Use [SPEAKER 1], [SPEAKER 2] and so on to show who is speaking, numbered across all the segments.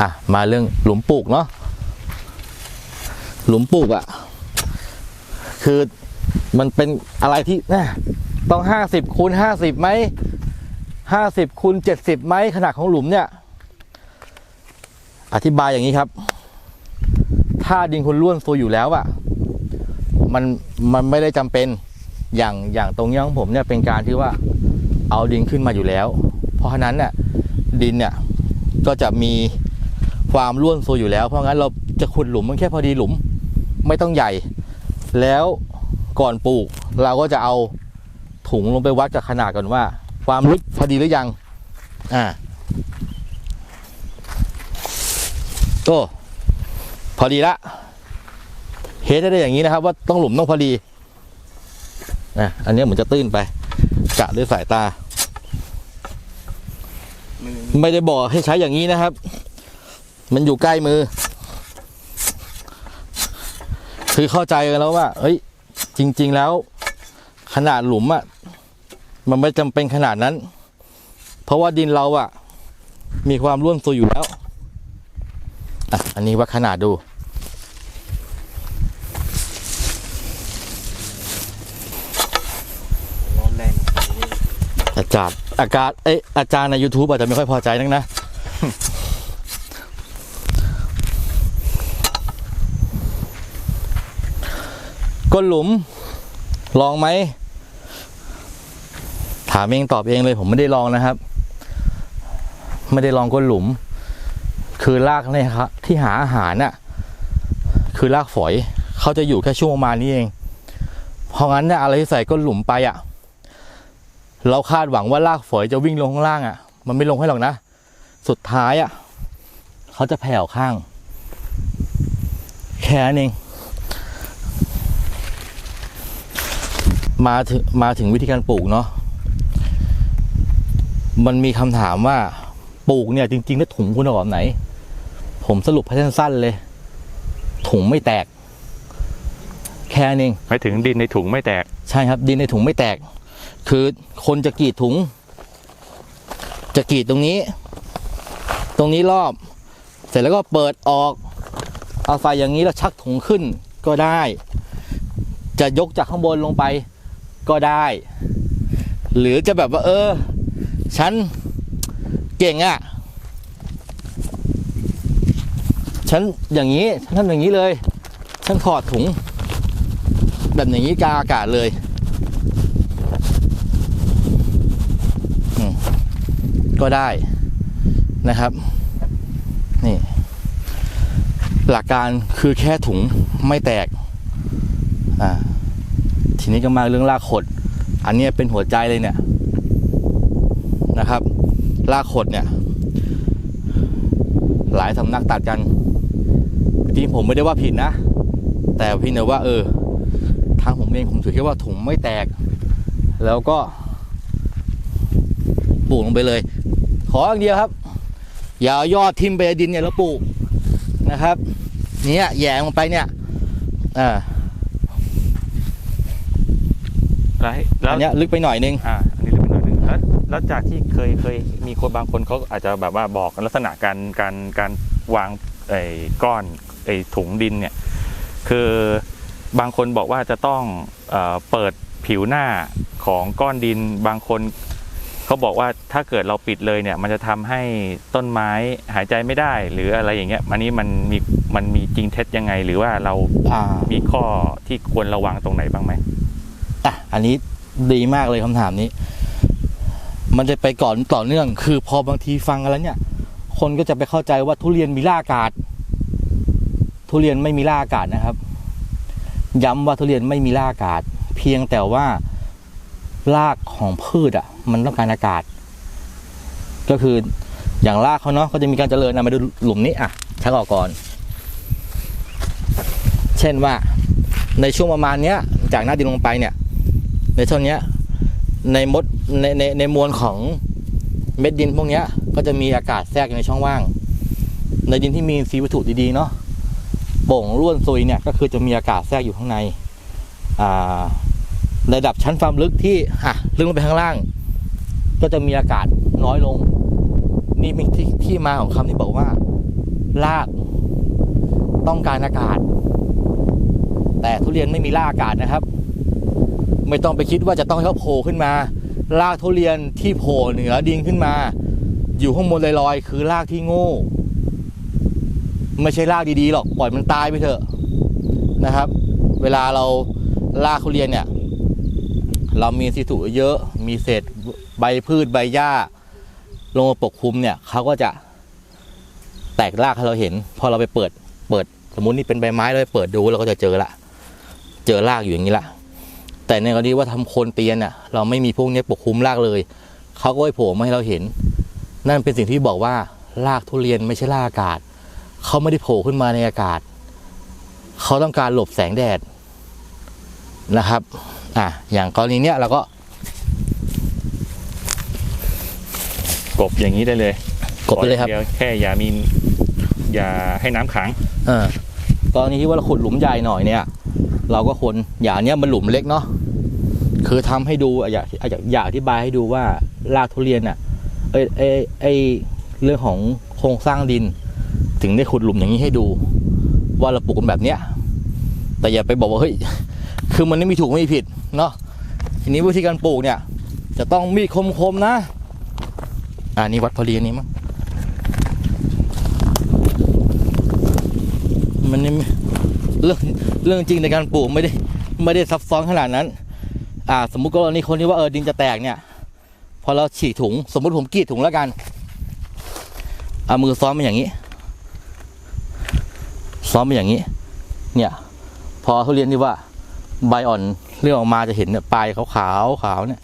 [SPEAKER 1] อะมาเรื่องหลุมปลูกเนาะหลุมปลูกอะ่ะ คือมันเป็นอะไรที่นะต้องห้าสิบคูณห้าสิบไหมห้าสิบคูณเจ็ดสิบไหมขนาดของหลุมเนี่ย อธิบายอย่างนี้ครับ ถ้าดินคุณร่วนโซอยู่แล้วอะมันมันไม่ได้จำเป็นอย่างอย่างตรงนี้ของผมเนี่ยเป็นการที่ว่าเอาดินขึ้นมาอยู่แล้ว เพราะฉะนั้นเนี่ยดินเนี่ยก็จะมี ความร่วนโซอยู่แล้ว เพราะงั้นเราจะขุดหลุมมันแค่พอดีหลุม ไม่ต้องใหญ่ แล้วก่อนปลูก เราก็จะเอาถุงลงไปวัดกับขนาดก่อนว่า ความลึกพอดีหรือยัง อ่าก็พอดีละเฮดได้อย่างนี้นะครับ ว่าต้องหลุมต้องพอดีอะอันนี้เหมือนจะตื้นไปกะด้วยสายตา ไม่ได้บอกให้ใช้อย่างนี้นะครับ มันอยู่ใกล้มือ คือเข้าใจกันแล้วว่า เฮ้ย จริง ๆ แล้ว ขนาดหลุมอะ่ะ มันไม่จำเป็นขนาดนั้น เพราะว่าดินเราอะ่ะ มีความร่วนซุยอยู่แล้วอะอันนี้วัดขนาดดู
[SPEAKER 2] อา
[SPEAKER 1] จารย์อาการเอ้ยอาจารย์ใน YouTube อาจจะไม่ค่อยพอใจนักนะ ก้นหลุม ลองไหม ถามเองตอบเองเลยผมไม่ได้ลองนะครับ ไม่ได้ลองก้นหลุม คือรากเนี่ยครับที่หาอาหารน่ะ คือรากฝอยเขาจะอยู่แค่ช่วงประมาณนี้เอง เพราะงั้นเนี่ยอะไรที่ใส่ก้นหลุมไปอะ เราคาดหวังว่ารากฝอยจะวิ่งลงข้างล่างอะ มันไม่ลงให้หรอกนะ สุดท้ายอะเขาจะแผ่วข้าง แค่นั้นเอง มาถึงมาถึงวิธีการปลูกเนาะมันมีคำถามว่าปลูกเนี่ยจริงๆแล้วถุงคุณเอาแบบไหน ผมสรุปให้สั้นๆเลย ถุงไม่แตก แค่นั้นเอง
[SPEAKER 2] หมายถึงดินในถุงไม่แตก
[SPEAKER 1] ใช่ครับ ดินในถุงไม่แตก คือคนจะกรีดถุง จะกรีดตรงนี้ ตรงนี้รอบ เสร็จแล้วก็เปิดออก เอาใส่อย่างนี้แล้วชักถุงขึ้นก็ได้ จะยกจากข้างบนลงไป ก็ได้ หรือจะแบบว่า เออ ฉันเก่งอะ่ะ ฉันอย่างนี้ ฉันทำอย่างนี้เลย ฉันถอดถุง แบบอย่างนี้กาอากาศเลยก็ได้นะครับ นี่ หลักการคือแค่ถุงไม่แตกอ่า ทีนี้ก็มาเรื่องรากขด อันนี้เป็นหัวใจเลยเนี่ยนะครับรากขดเนี่ย หลายสำนักตัดกันจริงผมไม่ได้ว่าผิดนะ แต่พี่เนยว่า เออ ทางผมเองผมถือแค่ว่าถุงไม่แตก แล้วก็ปลูกลงไปเลย ขออย่างเดียวครับ อย่ายอดทิ่มไปดินเนี่ยแล้วปลูกนะครับ เนี่ยแย่ลงไปเนี่ยอ่า
[SPEAKER 2] แล้วแล้ว
[SPEAKER 1] อันเนี้ยลึกไปหน่อยนึง
[SPEAKER 2] อ่าอันนี้เรื่องหน่อยหนึงแล้วแล้วจากที่เคยเคยมีคนบางคนเขาอาจจะแบบว่าบอกลักษณะการการการวางไอ้ก้อนไอ้ถุงดินเนี่ย คือบางคนบอกว่าจะต้องเอ่อเปิดผิวหน้าของก้อนดินบางคนเขาบอกว่าถ้าเกิดเราปิดเลยเนี่ย มันจะทำให้ต้นไม้หายใจไม่ได้ หรืออะไรอย่างเงี้ยอันนี้มันมีมันมีจริงเท็จยังไง หรือว่าเรา
[SPEAKER 1] อ่า
[SPEAKER 2] มีข้อที่ควรระวังตรงไหนบ้างไหม
[SPEAKER 1] อันนี้ดีมากเลยคำถามนี้ มันจะไปก่อนต่อเนื่อง คือพอบางทีฟังกันแล้วเนี่ย คนก็จะไปเข้าใจว่าทุเรียนมีล่าอากาศ ทุเรียนไม่มีล่าอากาศนะครับ ย้ำว่าทุเรียนไม่มีล่าอากาศ เพียงแต่ว่ารากของพืชอะ มันต้องการอากาศ ก็คืออย่างรากเขาเนาะก็จะมีการเจริญนะมาดูหลุมนี้อะชักออกก่อน เช่นว่าในช่วงประมาณเนี้ย จากหน้าดินลงไปเนี่ย ในช่วงนี้ในมดในในในมวลของเม็ดดินพวกนี้ก็จะมีอากาศแทรกอยู่ในช่องว่าง ในดินที่มีอินทรีวัตถุดีๆเนาะโป่งร่วนซุยเนี่ยก็คือจะมีอากาศแทรกอยู่ข้างในอ่าระดับชั้นความลึกที่อะลึกลงไปข้างล่าง ก็จะมีอากาศน้อยลง นี่เป็นที่ที่มาของคำที่บอกว่า รากต้องการอากาศ แต่ทุเรียนไม่มีรากอากาศนะครับ ไม่ต้องไปคิดว่าจะต้องให้เขาโผล่ขึ้นมา รากทุเรียนที่โผล่เหนือดินขึ้นมา อยู่ข้างบนลอยๆ คือรากที่โง่ ไม่ใช่รากดีๆหรอกปล่อยมันตายไปเถอะนะครับ เวลาเรารากทุเรียนเนี่ย เรามีสิถุเยอะมีเศษใบพืชใบหญ้า ลงมาปกคลุมเนี่ยเขาก็จะแตกรากให้เราเห็น พอเราไปเปิดเปิด สมมุตินี่เป็นใบไม้เราไปเปิดดูเราก็จะเจอละ เจอรากอยู่อย่างนี้ละ แต่ในกรณีว่าทำโคนเตียนเนี่ยเราไม่มีพวกนี้ปกคลุมรากเลยเขาก็ไม่โผล่มาให้เราเห็น นั่นเป็นสิ่งที่บอกว่ารากทุเรียนไม่ใช่รากอากาศเขาไม่ได้โผล่ขึ้นมาในอากาศเขาต้องการหลบแสงแดดนะครับอะอย่างกรณีเนี้ยเราก็
[SPEAKER 2] กบอย่างนี้ได้เลย
[SPEAKER 1] กดไปเลยครับ
[SPEAKER 2] ปอดีวแค่อย่ามีอย่าให้น้ำขัง
[SPEAKER 1] เออกรณีที่ว่าเราขุดหลุมใหญ่หน่อยเนี่ย เราก็ควรอย่างเนี้ยมันหลุมเล็กเนาะ คือทำให้ดูอะอยากอยากอยากอธิบายให้ดูว่ารากทุเรียนอะเอ้ยเอ้เอ้เรื่องของโครงสร้างดิน ถึงได้ขุดหลุมอย่างนี้ให้ดู ว่าเราปลูกกันแบบเนี้ย แต่อย่าไปบอกว่าเฮ้ยคือมันไม่มีถูกไม่มีผิดเนาะทีนี้วิธีการปลูกเนี่ย จะต้องมีดคมๆนะอ่านี่วัดพอดีอันนี้มั้งมันนี่เรื่องเรื่องจริงในการปลูกไม่ได้ไม่ได้ซับซ้อนขนาดนั้น อ่าสมมุติกรณีคนที่ว่าเออดินจะแตกเนี่ย พอเราฉีกถุง สมมุติผมกรีดถุงแล้วกันเอามือซ้อมมาอย่างนี้ ซ้อมมาอย่างนี้ เนี่ย พอทุเรียนที่ว่าใบอ่อนเรื่องออกมาจะเห็นเนี่ยปลายขาวขาวขาวเนี่ย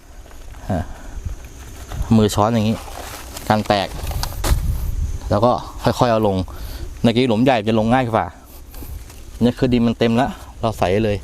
[SPEAKER 1] มือช้อนอย่างนี้การแตก แล้วก็ค่อยๆเอาลงในกี้หลุมใหญ่จะลงง่ายกว่าเนี่ยคือดินมันเต็มแล้ว เราใส่เลย